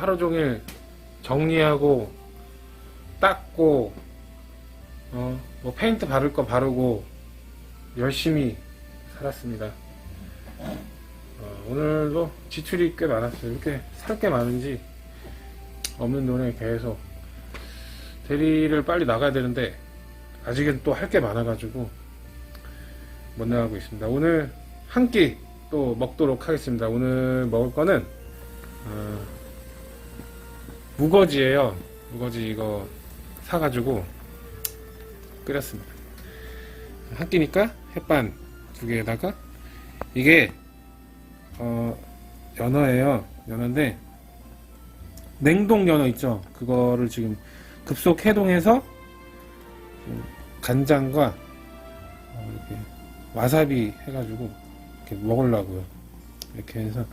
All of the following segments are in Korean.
하루 종일 정리하고 닦고 어, 뭐 페인트 바를 거 바르고 열심히 살았습니다. 어, 오늘도 지출이 꽤 많았어요. 이렇게 살 게 많은지 없는 돈에 계속 대리를 빨리 나가야 되는데 아직은 또 할 게 많아가지고 못 나가고 있습니다. 오늘 한 끼 또 먹도록 하겠습니다. 오늘 먹을 거는 어, 무거지예요. 무거지 이거 사가지고 끓였습니다. 한 끼니까 햇반 두 개에다가 이게 어, 연어예요. 연어인데 냉동 연어 있죠. 그거를 지금 급속 해동해서 지금 간장과 어, 이렇게 와사비 해가지고 이렇게 먹으려고요. 이렇게 해서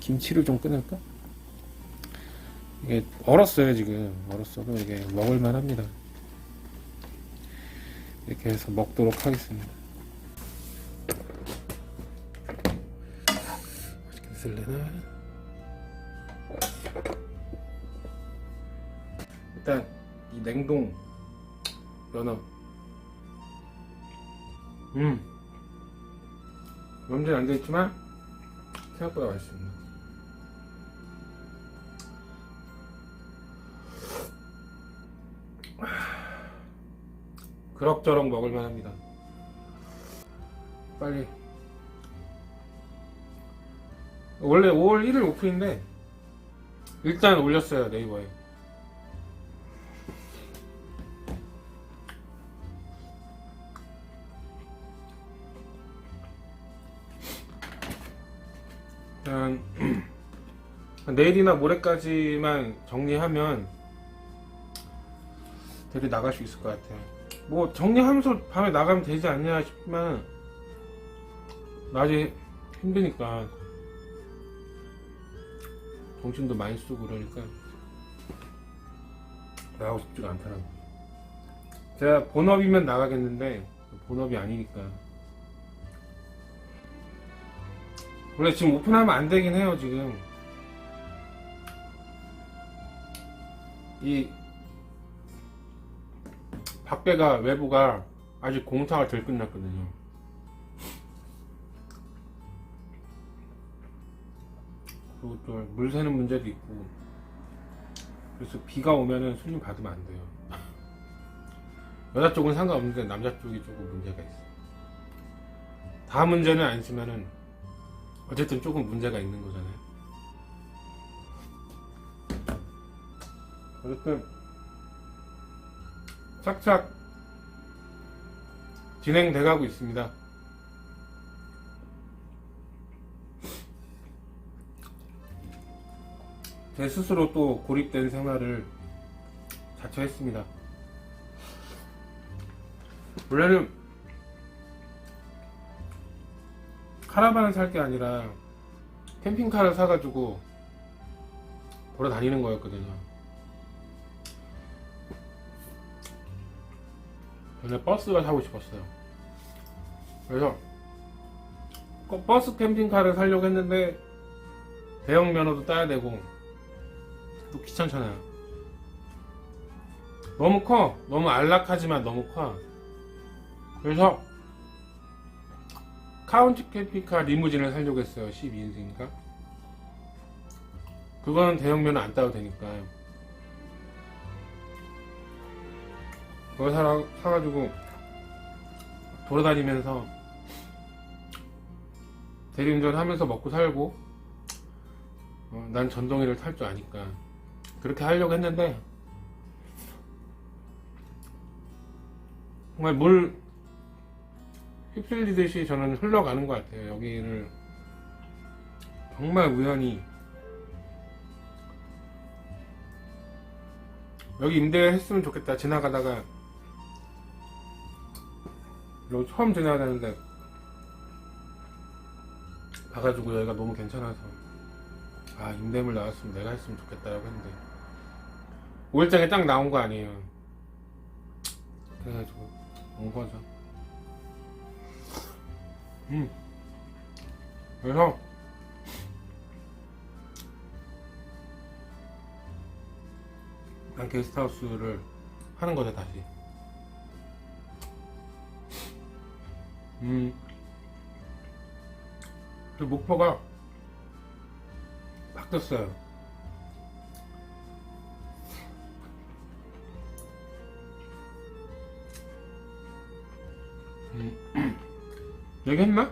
김치를 좀 끊을까? 이게 얼었어요 지금 얼었어도 이게 먹을만 합니다. 이렇게 해서 먹도록 하겠습니다. 맛있게 쓸래나? 일단 이 냉동 연어 음 염진 안 되겠지만 생각보다 맛있습니다. 그럭저럭 먹을만 합니다. 빨리. 원래 5월 1일 오픈인데, 일단 올렸어요, 네이버에. 일단, 내일이나 모레까지만 정리하면, 대리 나갈 수 있을 것 같아요. 뭐 정리하면서 밤에 나가면 되지 않냐 싶지만 낮에 힘드니까 정신도 많이 쓰고 그러니까 나가고 싶지가 않더라고. 제가 본업이면 나가겠는데 본업이 아니니까. 원래 지금 오픈하면 안 되긴 해요 지금. 이 밖에가 외부가 아직 공사가 덜 끝났거든요. 그리고 또 물 새는 문제도 있고 그래서 비가 오면은 손님 받으면 안 돼요. 여자 쪽은 상관없는데 남자 쪽이 조금 문제가 있어. 다 문제는 아니지만은 어쨌든 조금 문제가 있는 거잖아요. 어쨌든 착착 진행돼 가고 있습니다. 제 스스로 또 고립된 생활을 자처했습니다. 원래는 카라반을 살 게 아니라 캠핑카를 사가지고 보러 다니는 거였거든요. 전에 버스가 사고 싶었어요. 그래서 꼭 버스 캠핑카를 사려고 했는데 대형 면허도 따야 되고 또 귀찮잖아요. 너무 커. 너무 안락하지만 너무 커. 그래서 카운티 캠핑카 리무진을 사려고 했어요. 12인승인가? 그거는 대형 면허 안 따도 되니까. 그거 사라, 사가지고 돌아다니면서 대리운전 하면서 먹고 살고 어, 난 전동이를 탈 줄 아니까 그렇게 하려고 했는데 정말 물 휩쓸리듯이 저는 흘러가는 것 같아요. 여기를 정말 우연히 여기 임대했으면 좋겠다. 지나가다가 여기 처음 지나가는데 봐가지고 여기가 너무 괜찮아서. 아 임대물 나왔으면 내가 했으면 좋겠다라고 했는데. 5일장에 딱 나온 거 아니에요. 그래가지고 온 거죠. 음. 그래서 난 게스트하우스를 하는 거다 다시. 음. 그 목표가 바뀌었어요. 음. 얘기했나?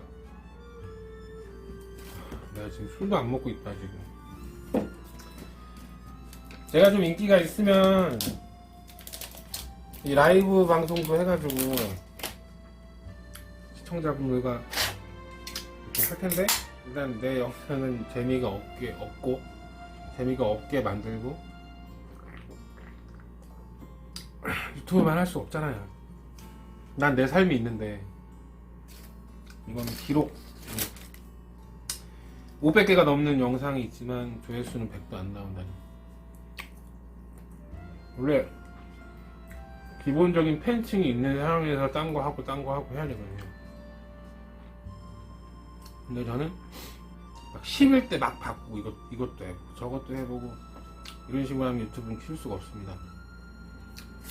내가 지금 술도 안 먹고 있다 지금. 제가 좀 인기가 있으면 이 라이브 방송도 해가지고 시청자분들과 이렇게 할 텐데 일단 내 영상은 재미가 없게 없고 재미가 없게 만들고 유튜브만 할 수 없잖아요. 난 내 삶이 있는데 이건 기록 500개가 넘는 영상이 있지만 조회수는 100도 안 나온다니. 원래 기본적인 팬층이 있는 상황에서 딴 거 하고 딴 거 하고 해야 되거든요. 근데 저는 막 심일 때 막 바꾸고 이것, 이것도 해보고 저것도 해보고 이런 식으로 하면 유튜브는 키울 수가 없습니다.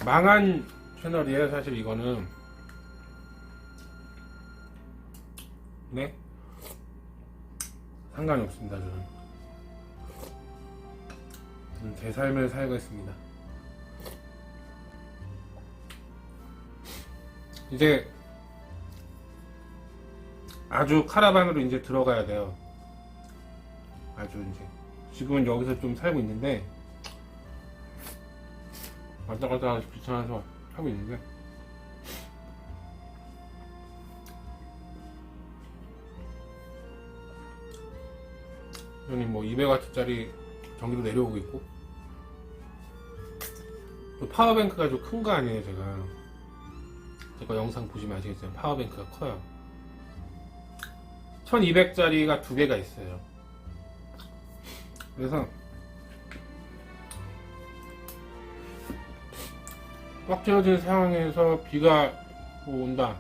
망한 채널이에요, 사실 이거는. 네? 상관이 없습니다, 저는. 저는 제 삶을 살고 있습니다. 이제 아주 카라반으로 이제 들어가야 돼요. 아주 이제 지금은 여기서 좀 살고 있는데 왔다 갔다 하기 귀찮아서 하고 있는데. 형님 뭐 200W짜리 전기도 내려오고 있고. 또 파워뱅크가 좀 큰 거 아니에요 제가. 제가 영상 보시면 아시겠지만 파워뱅크가 커요 1200짜리가 두 개가 있어요. 그래서 꽉 채워진 상황에서 비가 뭐 온다.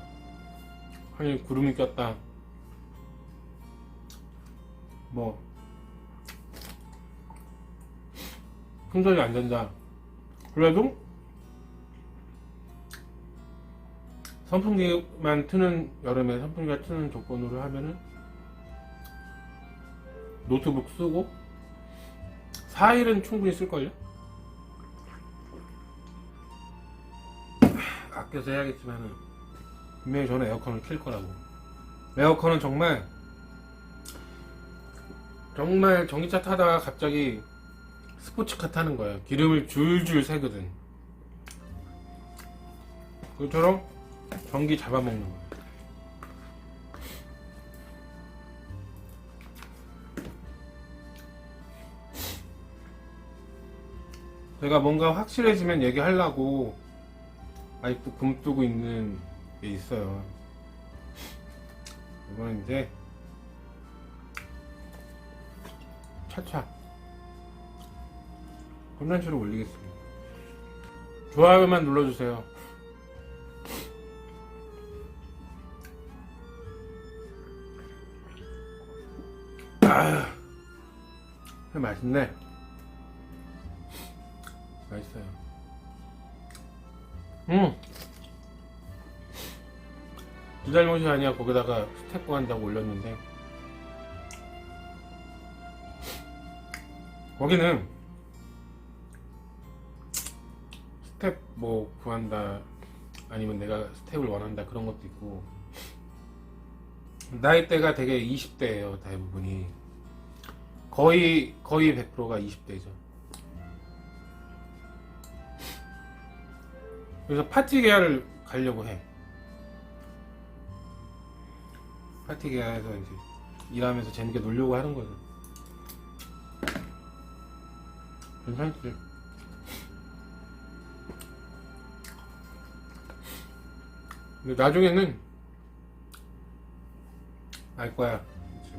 아니 구름이 꼈다. 뭐 충전이 안 된다. 그래도 선풍기만 트는 여름에 선풍기가 트는 조건으로 하면은 노트북 쓰고? 4일은 충분히 쓸걸요? 아껴서 해야겠지만은 분명히 저는 에어컨을 킬 거라고. 에어컨은 정말 정말 전기차 타다가 갑자기 스포츠카 타는 거예요. 기름을 줄줄 새거든. 그처럼 전기 잡아먹는 거예요 제가 뭔가 확실해지면 얘기하려고 아직도 금뜨고 있는 게 있어요. 이거는 이제 차차 콘텐츠로 올리겠습니다. 좋아요만 눌러주세요. 아, 맛있네. 맛있어요. 음. 두 잘못이 아니야. 거기다가 스텝 구한다고 올렸는데. 거기는 스텝 뭐 구한다. 아니면 내가 스텝을 원한다. 그런 것도 있고. 나이대가 되게 20대예요. 대부분이. 거의, 거의 100%가 20대죠. 그래서 파티 계열을 가려고 해. 파티 계열에서 이제 일하면서 재밌게 놀려고 하는 거죠. 괜찮지? 근데 나중에는 알 거야.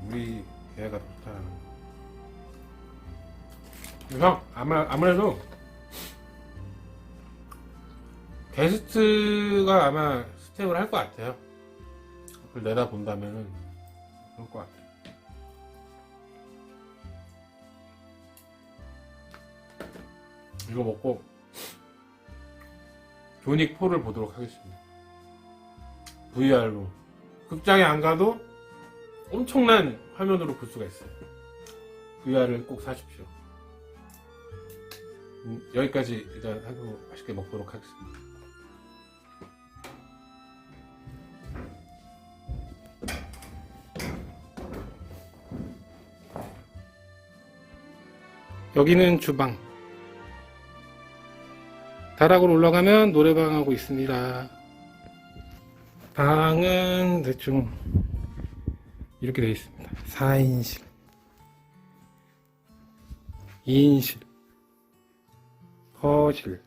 우리 계열가 더 좋다라는 거. 그래서 아마 아무래도 게스트가 아마 스텝을 할 것 같아요. 그걸 내다 본다면은 그럴 것 같아요. 이거 먹고 조닉 4를 보도록 하겠습니다. VR로 극장에 안 가도 엄청난 화면으로 볼 수가 있어요. VR을 꼭 사십시오. 음, 여기까지 일단 하고 맛있게 먹도록 하겠습니다. 여기는 주방. 다락으로 올라가면 노래방하고 있습니다. 방은 대충 이렇게 되어 있습니다. 4인실, 2인실, 거실,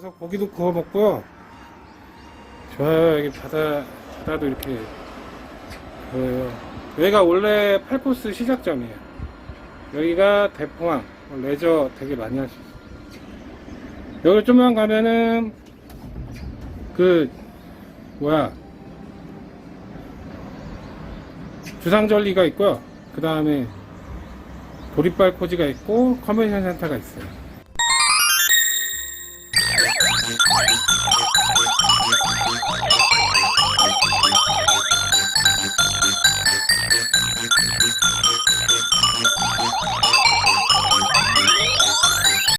여기서 고기도 구워 먹고요. 좋아요. 여기 바다 바다도 이렇게 보여요. 여기가 원래 8코스 시작점이에요. 여기가 대포항 뭐 레저 되게 많이 할 수 있어요. 여기 좀만 가면은 그 뭐야 주상절리가 있고요. 그 다음에 도립발 코지가 있고 컨벤션 센터가 있어요. Thank you.